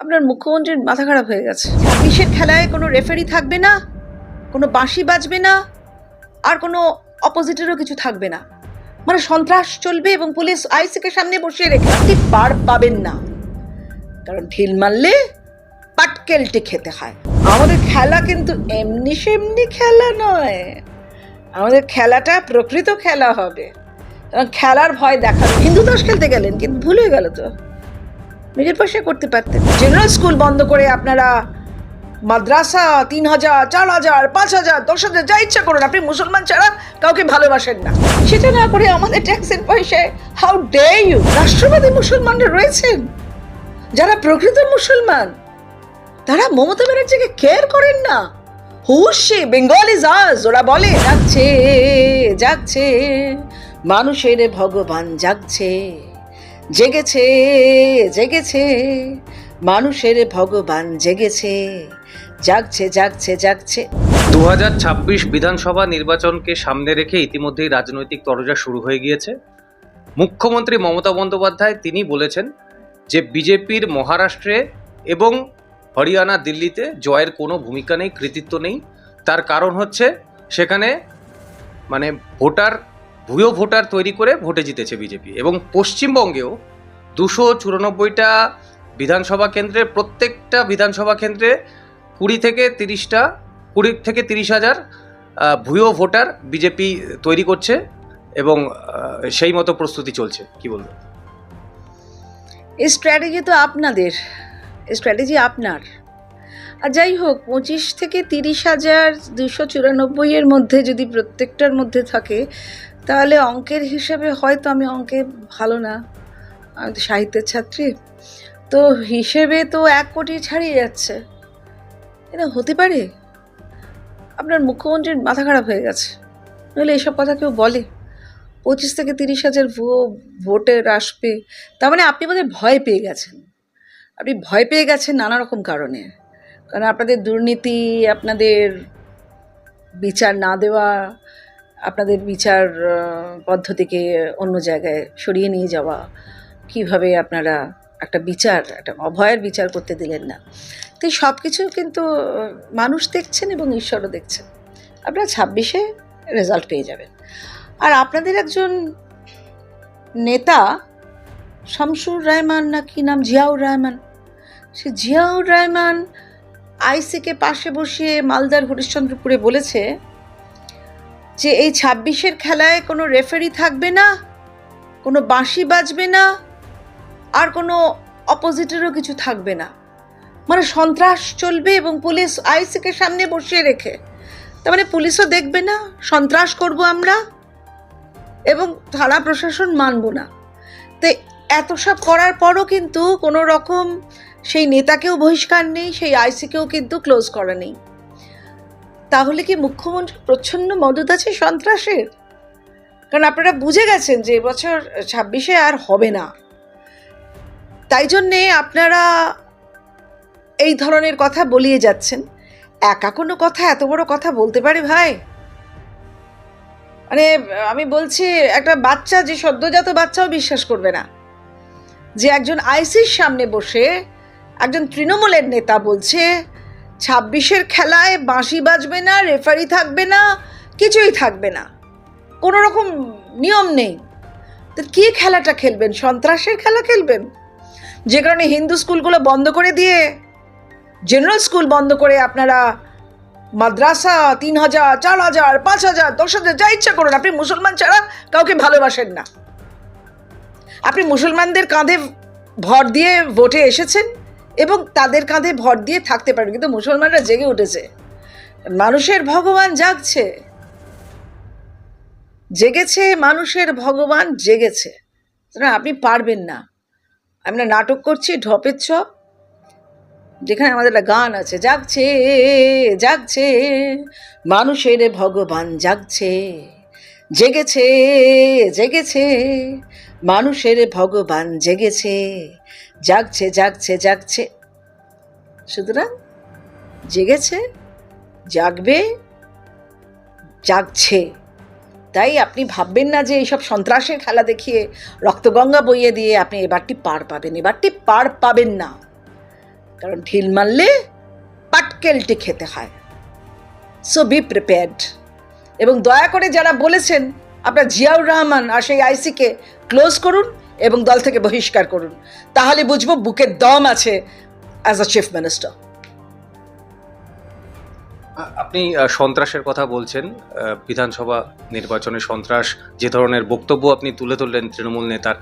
আপনার মুখ্যমন্ত্রীর মাথা খারাপ হয়ে গেছে। ছাব্বিশের খেলায় কোনো রেফারি থাকবে না? কোনো বাঁশি বাজবে না? আর কোনো অপোজিটেরও কিছু থাকবে না। মানে সন্ত্রাস চলবে এবং পুলিশ আইসিকে সামনে বসিয়ে রেখে আপনি পার পাবেন না। কারণ ঢিল মারলে পাটকেলটি খেতে হয়। আমাদের খেলা কিন্তু এমনি সেমনি খেলা নয়। আমাদের খেলাটা প্রকৃত খেলা হবে। এবং খেলার ভয় দেখাবে। হিন্দু দাস খেলতে গেলেন, কিন্তু ভুল গেল তো। নিজের পয়সা করতে পারতেন। জেনারেল স্কুল বন্ধ করে আপনারা মাদ্রাসা তিন হাজার, চার হাজার, পাঁচ হাজার, দশ হাজার, যা ইচ্ছা করুন, আপনি মুসলমান ছাড়া কাউকে ভালোবাসেন না। সেটা না করে আমাদের ট্যাক্সের পয়সায় হাউ ডে ইউ রাষ্ট্রবাদী মুসলমানরা রয়েছেন। যারা প্রকৃত মুসলমান, তারা মমতা ব্যানার্জিকে কেয়ার করেন না। হুশে ইজ আজ ওরা বলে, যাচ্ছে যাচ্ছে, মানুষের ভগবান জাগছে জেগেছে জেগেছে, মানুষের ভগবান জেগেছে, জাগছে জাগছে জাগছে। দু হাজার ছাব্বিশ বিধানসভা নির্বাচনকে সামনে রেখে ইতিমধ্যেই রাজনৈতিক তরজা শুরু হয়ে গিয়েছে। মুখ্যমন্ত্রী মমতা বন্দ্যোপাধ্যায় তিনি বলেছেন যে, বিজেপির মহারাষ্ট্রে এবং হরিয়ানা দিল্লিতে জয়ের কোনো ভূমিকা নেই, কৃতিত্ব নেই। তার কারণ হচ্ছে সেখানে মানে ভোটার ভুয়ো ভোটার তৈরি করে ভোটে জিতেছে বিজেপি। এবং পশ্চিমবঙ্গেও দুশো চুরানব্বইটা বিধানসভা কেন্দ্রে প্রত্যেকটা বিধানসভা কেন্দ্রে কুড়ি থেকে তিরিশটা, কুড়ি থেকে তিরিশ হাজার ভুয়ো ভোটার বিজেপি তৈরি করছে এবং সেই মতো প্রস্তুতি চলছে। কি বলব? এই স্ট্র্যাটেজি তো আপনাদের। স্ট্র্যাটেজি আপনার। আর যাই হোক, পঁচিশ থেকে তিরিশ হাজার দুশো চুরানব্বই এর মধ্যে যদি প্রত্যেকটার মধ্যে থাকে তাহলে অঙ্কের হিসাবে হয়তো আমি অঙ্কে ভালো না। আমি তো সাহিত্যের ছাত্রী। তো হিসেবে তো এক কোটি ছাড়িয়ে যাচ্ছে। এটা হতে পারে? আপনার মুখ্যমন্ত্রীর মাথা খারাপ হয়ে গেছে। নইলে এসব কথা কেউ বলে। পঁচিশ থেকে তিরিশ হাজার ভুয়ো ভোটের পেয়ে তার মানে আপনি বোধহয় ভয় পেয়ে গেছেন। আপনি ভয় পেয়ে গেছেন নানা রকম কারণে। কারণ আপনাদের দুর্নীতি, আপনাদের বিচার না দেওয়া আপনাদের বিচার পদ্ধতিকে অন্য জায়গায় সরিয়ে নিয়ে যাওয়া, কীভাবে আপনারা একটা বিচার, একটা অভয়ের বিচার করতে দিলেন না। তো সব কিছু কিন্তু মানুষ দেখছেন এবং ঈশ্বরও দেখছেন। আপনারা ছাব্বিশে রেজাল্ট পেয়ে যাবেন। আর আপনাদের একজন নেতা, শামসুর রহমান না কি নাম? জিয়াউর রহমান সে জিয়াউর রহমান আইসিকে পাশে বসিয়ে মালদার হরিশ্চন্দ্রপুরে বলেছে যে এই ছাব্বিশের খেলায় কোনো রেফারি থাকবে না, কোনো বাঁশি বাজবে না, আর কোনো অপোজিটেরও কিছু থাকবে না। মানে সন্ত্রাস চলবে এবং পুলিশ আইসিকে সামনে বসিয়ে রেখে। তার মানে পুলিশও দেখবে না, সন্ত্রাস করব আমরা, এবং থানা প্রশাসন মানব না। তো এত সব করার পরও কিন্তু কোনো রকম সেই নেতাকেও বহিষ্কার নেই, সেই আইসিকেও কিন্তু ক্লোজ করা নেই। তাহলে কি মুখ্যমন্ত্রী প্রচ্ছন্ন মদত আছে সন্ত্রাসের? কারণ আপনারা বুঝে গেছেন যে এবছর ছাব্বিশে আর হবে না। তাই জন্যে আপনারা এই ধরনের কথা বলিয়ে যাচ্ছেন। একা কোনো কথা, এত বড় কথা বলতে পারে ভাই? মানে আমি বলছি, একটা বাচ্চা, যে সদ্যজাত বাচ্চাও বিশ্বাস করবে না। যে একজন আইসির সামনে বসে, একজন তৃণমূলের নেতা বলছে ছাব্বিশের খেলায় বাঁশি বাজবে না, রেফারি থাকবে না, কিছুই থাকবে না। কোনো রকম নিয়ম নেই। তো কী খেলাটা খেলবেন? সন্ত্রাসের খেলা খেলবেন? যে কারণে হিন্দু স্কুলগুলো বন্ধ করে দিয়ে জেনারেল স্কুল বন্ধ করে আপনারা মাদ্রাসা তিন হাজার, চার হাজার, পাঁচ হাজার, দশ হাজার, যা ইচ্ছা করুন, আপনি মুসলমান ছাড়া কাউকে ভালোবাসেন না। আপনি মুসলমানদের কাঁধে ভর দিয়ে ভোটে এসেছেন? এবং তাদের কাঁধে ভর দিয়ে থাকতে পারেন কিন্তু মুসলমানরা জেগে উঠেছে। মানুষের ভগবান জাগছে। জেগেছে, মানুষের ভগবান জেগেছে। আপনি পারবেন না। আমরা নাটক করছি, ঢপের ছপ যেখানে আমাদের একটা গান আছে, জাগছে জাগছে। মানুষের ভগবান জাগছে। জেগেছে জেগেছে, মানুষের ভগবান জেগেছে, জাগছে জাগছে জাগছে। সুতরাং জেগেছে, জাগবে, জাগছে। তাই আপনি ভাববেন না যে এইসব সন্ত্রাসের খেলা দেখিয়ে রক্তগঙ্গা বইয়ে দিয়ে আপনি এবারটি পার পাবেন। এবারটি পার পাবেন না। কারণ ঢিল মারলে পাটকেলটি খেতে হয়। সো বি প্রিপেয়ার্ড এবং দয়া করে যারা বলেছেন আপনার জিয়াউর রহমান আর সেই আইসিকে ক্লোজ করুন এবং দল থেকে বহিষ্কার করুন। তাহলে বুঝব বুকের দম আছে অ্যাজ আ চিফ মিনিস্টার আপনি সন্ত্রাসের কথা বলছেন। বিধানসভা নির্বাচনে সন্ত্রাস যে ধরনের বক্তব্য আপনি তুলে ধরলেন তৃণমূল নেতার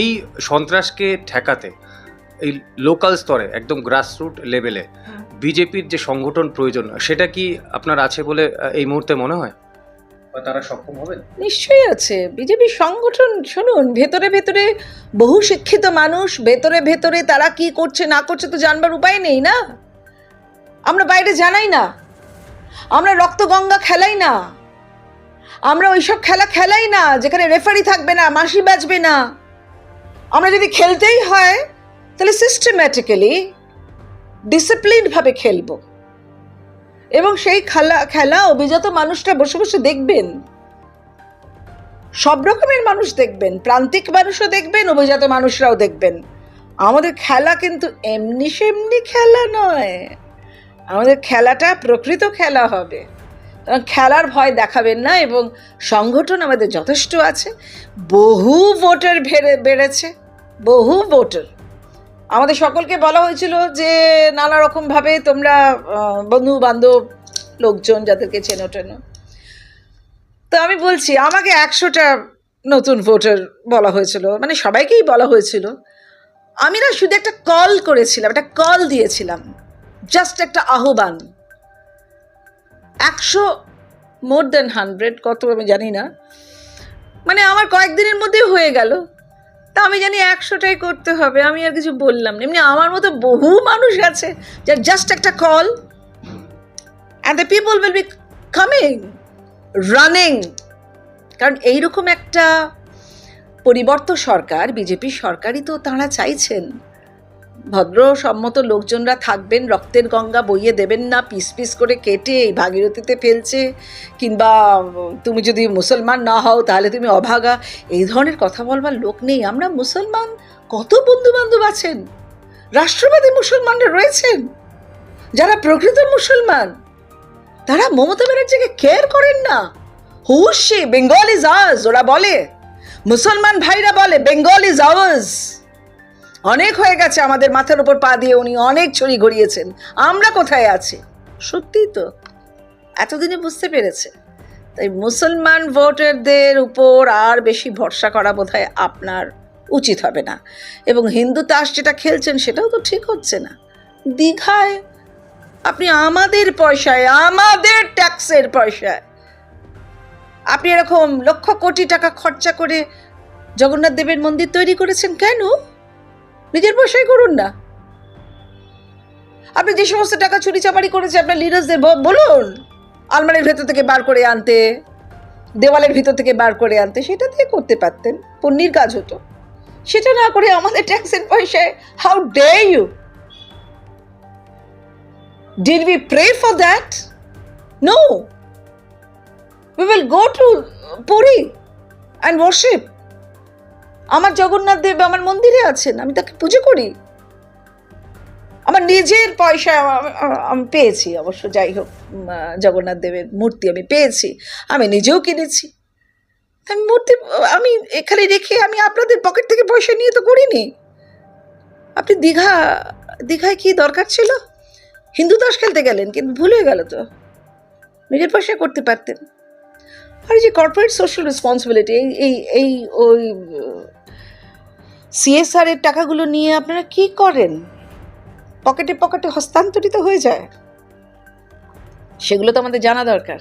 এই সন্ত্রাসকে ঠেকাতে এই লোকাল স্তরে একদম গ্রাসরুট লেভেলে বিজেপির যে সংগঠন প্রয়োজন সেটা কি আপনার আছে বলে এই মুহূর্তে মনে হয়? তারা সক্ষম হবেন? নিশ্চয়ই আছে। বিজেপি সংগঠন, শুনুন, ভেতরে ভেতরে বহু শিক্ষিত মানুষ, ভেতরে ভেতরে তারা কি করছে, না করছে তো জানবার উপায় নেই না? আমরা বাইরে জানাই না। আমরা রক্তগঙ্গা খেলাই না। আমরা ওইসব খেলা খেলাই না, যেখানে রেফারি থাকবে না, মাসি বাজবে না। আমরা যদি খেলতেই হয়, তাহলে সিস্টেম্যাটিক্যালি ডিসিপ্লিনভাবে খেলব। এবং সেই খেলা খেলা অভিজাত মানুষটা বসে বসে দেখবেন। সব রকমের মানুষ দেখবেন, প্রান্তিক মানুষও দেখবেন, অভিজাত মানুষরাও দেখবেন। আমাদের খেলা কিন্তু এমনি সেমনি খেলা নয়। আমাদের খেলাটা প্রকৃত খেলা হবে। খেলার ভয় দেখাবেন না এবং সংগঠন আমাদের যথেষ্ট আছে। বহু ভোটার বেড়ে বেড়েছে। বহু ভোটার। আমাদের সকলকে বলা হয়েছিল যে নানা রকমভাবে তোমরা বন্ধু বান্ধব লোকজন যাদেরকে চেনো টেনো। তো আমি বলছি, আমাকে একশোটা নতুন ভোটার বলা হয়েছিল। মানে সবাইকেই বলা হয়েছিল। আমি না শুধু একটা কল করেছিলাম, একটা কল দিয়েছিলাম। জাস্ট একটা আহ্বান। একশো মোর দেন হান্ড্রেড কত আমি জানি না। মানে আমার কয়েকদিনের মধ্যেই হয়ে গেল। তা আমি জানি একশোটাই করতে হবে, আমি আর কিছু বললাম না। এমনি আমার মতো বহু মানুষ আছে যার জাস্ট একটা call and the people will be coming running কারণ এইরকম একটা পরিবর্ত সরকার, বিজেপি সরকারই তো তাঁরা চাইছেন। ভদ্র সম্মত লোকজনরা থাকবেন, রক্তের গঙ্গা বইয়ে দেবেন না, পিস পিস করে কেটে এই ভাগীরথীতে ফেলছে। কিংবা তুমি যদি মুসলমান না হও, তাহলে তুমি অভাগা। এই ধরনের কথা বলবার লোক নেই। আমরা মুসলমান? কত বন্ধু বান্ধব আছেন? রাষ্ট্রবাদী মুসলমানরা রয়েছেন? যারা প্রকৃত মুসলমান, তারা মমতা ব্যানার্জিকে কেয়ার করেন না। হুশি বেঙ্গল ইজ আওয়ার্স ওরা বলে। মুসলমান ভাইরা বলে বেঙ্গল ইজ আওয়ার্স অনেক হয়ে গেছে আমাদের মাথার উপর পা দিয়ে, উনি অনেক ছড়ি ঘুরিয়েছেন। আমরা কোথায় আছি? সত্যিই তো। এতদিনে বুঝতে পেরেছে। তাই মুসলমান ভোটারদের উপর আর বেশি ভরসা করা বোধহয় আপনার উচিত হবে না। এবং হিন্দু তাস যেটা খেলছেন, সেটাও তো ঠিক হচ্ছে না। দীঘায় আপনি আমাদের পয়সায়, আমাদের ট্যাক্সের পয়সায় আপনি এরকম লক্ষ কোটি টাকা খরচা করে জগন্নাথ দেবের মন্দির তৈরি করেছেন কেন? নিজের পয়সায় করুন না। আপনি যে সমস্ত টাকা চুরি চামারি করেছে আপনার লিডার্সদের বলুন। আলমারির ভেতর থেকে বার করে আনতে, দেওয়ালের ভিতর থেকে বার করে আনতে, সেটা দিয়ে করতে পারতেন, পুণ্যির কাজ হতো। সেটা না করে আমাদের ট্যাক্সের পয়সায় how do you Did we pray for that no We will go to Puri and worship. আমার জগন্নাথ দেব আমার মন্দিরে আছেন, আমি তাকে পুজো করি। আমার নিজের পয়সা আমি পেয়েছি, অবশ্য যাই হোক জগন্নাথ দেবের মূর্তি আমি পেয়েছি, আমি নিজেও কিনেছি। আমি মূর্তি, আমি এখানে রেখে আমি আপনাদের পকেট থেকে পয়সা নিয়ে তো করিনি। আপনি দীঘা, দীঘায় কি দরকার ছিল? হিন্দু দাস খেলতে গেলেন, কিন্তু ভুল হয়ে গেল তো। নিজের পয়সা করতে পারতেন। আর যে কর্পোরেট সোশ্যাল রেসপন্সিবিলিটি এই এই এই, ওই সিএসআর এর টাকাগুলো নিয়ে আপনারা কি করেন? পকেটে পকেটে হস্তান্তরিত হয়ে যায়? সেগুলো তো আমাদের জানা দরকার।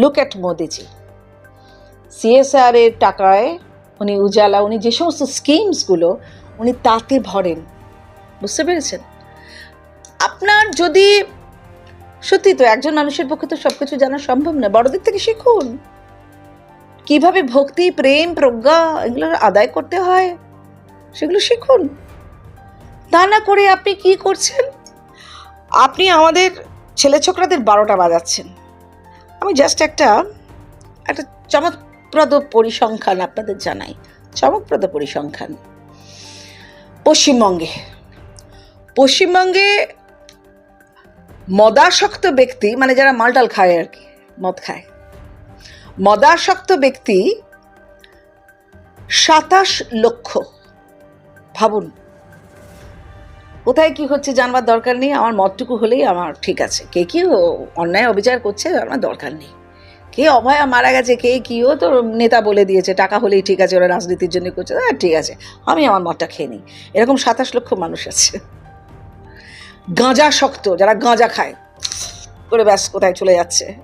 লুক অ্যাট মোদিজি সিএসআর এর টাকায় উনি উজালা, উনি যে সমস্ত স্কিমসগুলো উনি তাতে ভরেন। বুঝতে পেরেছেন? আপনার যদি সত্যি তো, একজন মানুষের পক্ষে তো সবকিছু জানা সম্ভব না। বড়দের থেকে শিখুন। কীভাবে ভক্তি, প্রেম, প্রজ্ঞা এগুলো আদায় করতে হয়, সেগুলো শিখুন। তা না, করে আপনি কি করছেন? আপনি আমাদের ছেলে ছোকরাদের বারোটা বাজাচ্ছেন। আমি জাস্ট একটা একটা চমকপ্রদ পরিসংখ্যান আপনাদের জানাই। চমকপ্রদ পরিসংখ্যান। পশ্চিমবঙ্গে। পশ্চিমবঙ্গে মদাসক্ত ব্যক্তি মানে যারা মালটাল খায় আর কি, মদ খায়। মদাসক্ত ব্যক্তি সাতাশ লক্ষ। ভাবুন, কোথায় কি হচ্ছে জানবার দরকার নেই, আমার মতটুকু হলেই আমার ঠিক আছে। কে কি অন্যায় অবিচার করছে আমার দরকার নেই। কে অভয়া মারা গেছে, কে কি, ও তো নেতা বলে দিয়েছে, টাকা হলেই ঠিক আছে, ওরা রাজনীতির জন্য করছে হ্যাঁ ঠিক আছে। আমি আমার মতটা খেয়ে নিই। এরকম সাতাশ লক্ষ মানুষ আছে। গাঁজা শক্ত, যারা গাঁজা খায়। করে ব্যাস, কোথায় চলে যাচ্ছে?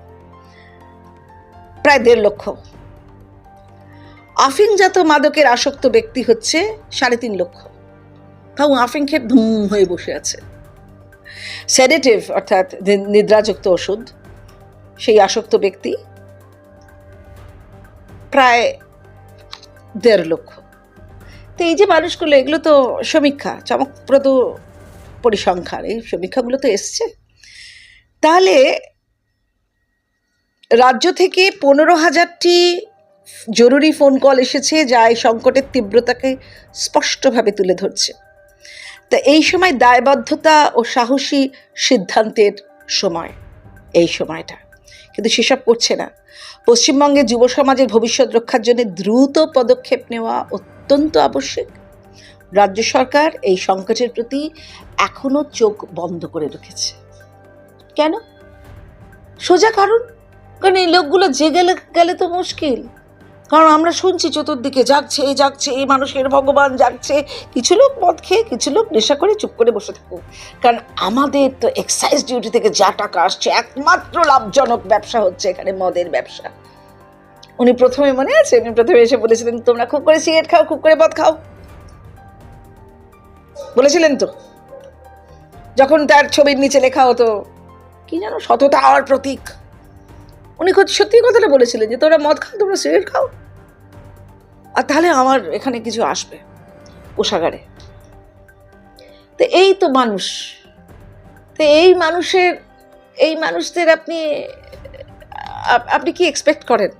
প্রায় দেড় লক্ষ। আফিংজাত মাদকের আসক্ত ব্যক্তি হচ্ছে সাড়ে তিন লক্ষ। তাও আফিং খেয়ে ধুম হয়ে বসে আছে। সেডেটিভ অর্থাৎ নিদ্রাযুক্ত ওষুধ। সেই আসক্ত ব্যক্তি প্রায় দেড় লক্ষ। তো এই যে মানুষগুলো, এগুলো তো সমীক্ষা, চমকপ্রদ পরিসংখ্যান, এই সমীক্ষাগুলো তো এসছে। তাহলে রাজ্য থেকে পনেরো হাজারটি জরুরি ফোন কল এসেছে যা এই সংকটের তীব্রতাকে স্পষ্টভাবে তুলে ধরছে। তা এই সময় দায়বদ্ধতা ও সাহসী সিদ্ধান্তের সময়, এই সময়টা। কিন্তু সেসব করছে না। পশ্চিমবঙ্গের যুব সমাজের ভবিষ্যৎ রক্ষার জন্য দ্রুত পদক্ষেপ নেওয়া অত্যন্ত আবশ্যক। রাজ্য সরকার এই সংকটের প্রতি এখনও চোখ বন্ধ করে রেখেছে। কেন? সোজা কারণ? কারণ এই লোকগুলো যে গেলে গেলে তো মুশকিল। কারণ আমরা শুনছি চতুর্দিকে জাগছে জাগছে এই মানুষের ভগবান জাগছে। কিছু লোক মদ খেয়ে, কিছু লোক নেশা করে চুপ করে বসে থাকুক কারণ আমাদের তো এক্সাইজ ডিউটি থেকে যা টাকা আসছে, একমাত্র লাভজনক ব্যবসা হচ্ছে এখানে মদের ব্যবসা। উনি প্রথমে মনে আছে? উনি প্রথমে এসে বলেছিলেন, তোমরা খুব করে সিগারেট খাও, খুব করে মদ খাও। বলেছিলেন তো? যখন তার ছবির নিচে লেখা হতো, কি জানো সততা হওয়ার প্রতীক। উনি সত্যি কথাটা বলেছিলেন যে তোমরা মদ খাও তোমরা সিগারেট খাও। আর তাহলে আমার এখানে কিছু আসবে কোষাগারে। তো এই তো মানুষ। তো এই মানুষের, এই মানুষদের আপনি আপনি কি এক্সপেক্ট করেন?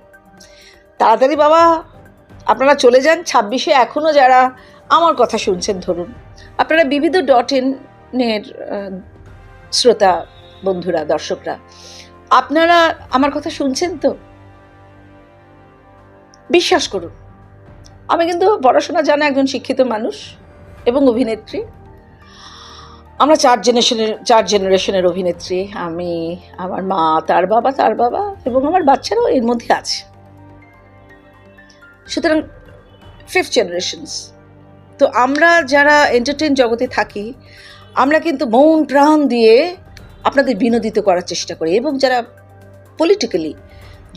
তাড়াতাড়ি বাবা, আপনারা চলে যান। ছাব্বিশে এখনও যারা আমার কথা শুনছেন, ধরুন। আপনারা বিবিধ ডট ইনের শ্রোতা বন্ধুরা, দর্শকরা, আপনারা আমার কথা শুনছেন তো? বিশ্বাস করুন, আমি কিন্তু পড়াশোনা জানা একজন শিক্ষিত মানুষ এবং অভিনেত্রী। আমরা চার জেনারেশনের চার জেনারেশনের অভিনেত্রী। আমি, আমার মা, তার বাবা তার বাবা এবং আমার বাচ্চারাও এর মধ্যে আছে। সুতরাং ফিফথ জেনারেশনস তো আমরা যারা এন্টারটেন জগতে থাকি, আমরা কিন্তু মন প্রাণ দিয়ে আপনাদের বিনোদিত করার চেষ্টা করি এবং যারা পলিটিক্যালি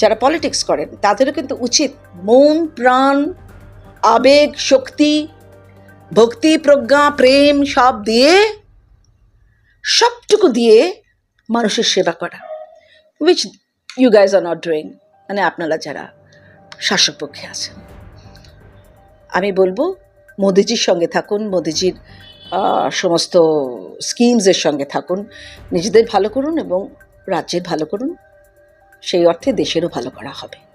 যারা পলিটিক্স করেন, তাদেরও কিন্তু উচিত মন, প্রাণ, আবেগ, শক্তি, ভক্তি, প্রজ্ঞা, প্রেম সব দিয়ে, সবটুকু দিয়ে মানুষের সেবা করা which you guys are not doing মানে আপনারা যারা শাসক পক্ষে আছেন। আমি বলব মোদিজির সঙ্গে থাকুন, মোদিজির সমস্ত স্কিমসের সঙ্গে থাকুন। নিজেদের ভালো করুন এবং রাজ্যের ভালো করুন। সেই অর্থে দেশেরও ভালো করা হবে।